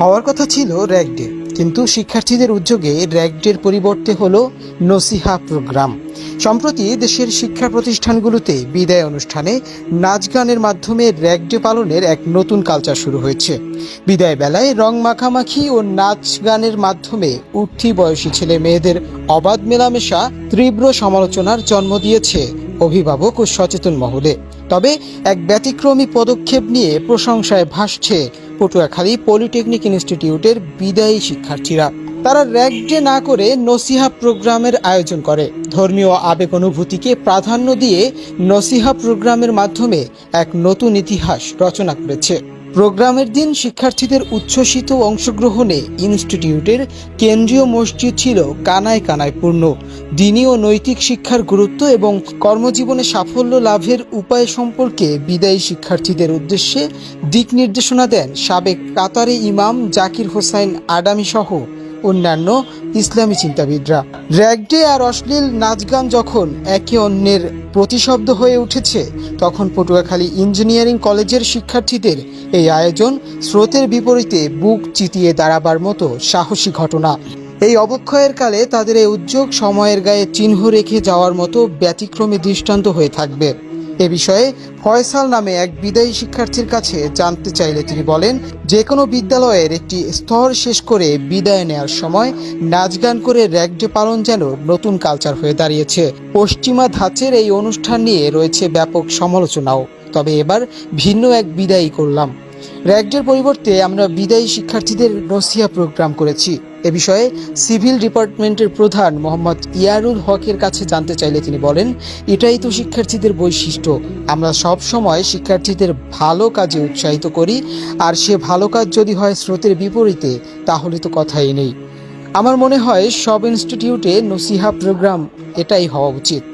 হওয়ার কথা ছিল র্যাগ ডে কিন্তু শিক্ষার্থীদের উদ্যোগে র্যাগ ডের পরিবর্তে হলো নসিহা প্রোগ্রাম। সম্প্রতি দেশের শিক্ষা প্রতিষ্ঠানগুলোতে বিদায় অনুষ্ঠানে নাচ গানের মাধ্যমে র্যাগ ডে পালনের এক নতুন কালচার শুরু হয়েছে। বিদায় বেলায় রং মাখামাখি ও নাচ গানের মাধ্যমে উঠতি বয়সী ছেলে মেয়েদের অবাধ মেলামেশা তীব্র সমালোচনার জন্ম দিয়েছে অভিভাবক ও সচেতন মহলে। তবে এক ব্যতিক্রমী পদক্ষেপ নিয়ে প্রশংসায় ভাসছে পটুয়াখালী পলিটেকনিক ইনস্টিটিউটের বিদায়ী শিক্ষার্থীরা। তারা র্যাগ ডে না করে নসিহা প্রোগ্রামের আয়োজন করে। ধর্মীয় আবেগ অনুভূতিকে প্রাধান্য দিয়ে নসিহা প্রোগ্রামের মাধ্যমে এক নতুন ইতিহাস রচনা করেছে। প্রোগ্রামের দিন শিক্ষার্থীদের উচ্ছ্বসিত অংশগ্রহণে ইনস্টিটিউটের কেন্দ্রীয় মসজিদ ছিল কানায় কানায় পূর্ণ। দিনী ও নৈতিক শিক্ষার গুরুত্ব এবং কর্মজীবনে সাফল্য লাভের উপায় সম্পর্কে বিদায়ী শিক্ষার্থীদের উদ্দেশ্যে দিক নির্দেশনা দেন সাবেক কাতারে ইমাম জাকির হোসাইন আডামি সহ অন্যান্য ইসলামী চিন্তাবিদরা। র্যাগ ডে আর অশ্লীল নাচ গান যখন একে অন্যের প্রতিশব্দ হয়ে উঠেছে, তখন পটুয়াখালী ইঞ্জিনিয়ারিং কলেজের শিক্ষার্থীদের এই আয়োজন স্রোতের বিপরীতে বুক চিতিয়ে দাঁড়াবার মতো সাহসী ঘটনা। এই অবক্ষয়ের কালে তাদের এই উদ্যোগ সময়ের গায়ে চিহ্ন রেখে যাওয়ার মতো ব্যতিক্রমী দৃষ্টান্ত হয়ে থাকবে। এ বিষয়ে ফয়সাল নামে এক বিদায়ী শিক্ষার্থীর কাছে জানতে চাইলে তিনি বলেন যে কোনো বিদ্যালয়ের একটি স্তর শেষ করে বিদায় নেওয়ার সময় নাচ গান করে র্যাগ ডে পালন যেন নতুন কালচার হয়ে দাঁড়িয়েছে। পশ্চিমা ধাঁচের এই অনুষ্ঠান নিয়ে রয়েছে ব্যাপক সমালোচনাও। তবে এবার ভিন্ন এক বিদায়ী করলাম। র্যাগডের পরিবর্তে আমরা বিদায়ী শিক্ষার্থীদের নসিয়া প্রোগ্রাম করেছি। এ বিষয়ে সিভিল ডিপার্টমেন্টের প্রধান মোহাম্মদ ইয়ারুল হকের কাছে জানতে চাইলে তিনি বলেন, এটাই তো শিক্ষার্থীদের বৈশিষ্ট্য। আমরা সব সময় শিক্ষার্থীদের ভালো কাজে উৎসাহিত করি, আর সে ভালো কাজ যদি হয় স্রোতের বিপরীতে, তাহলে তো কথাই নেই। আমার মনে হয় সব ইনস্টিটিউটে নসিহা প্রোগ্রাম এটাই হওয়া উচিত।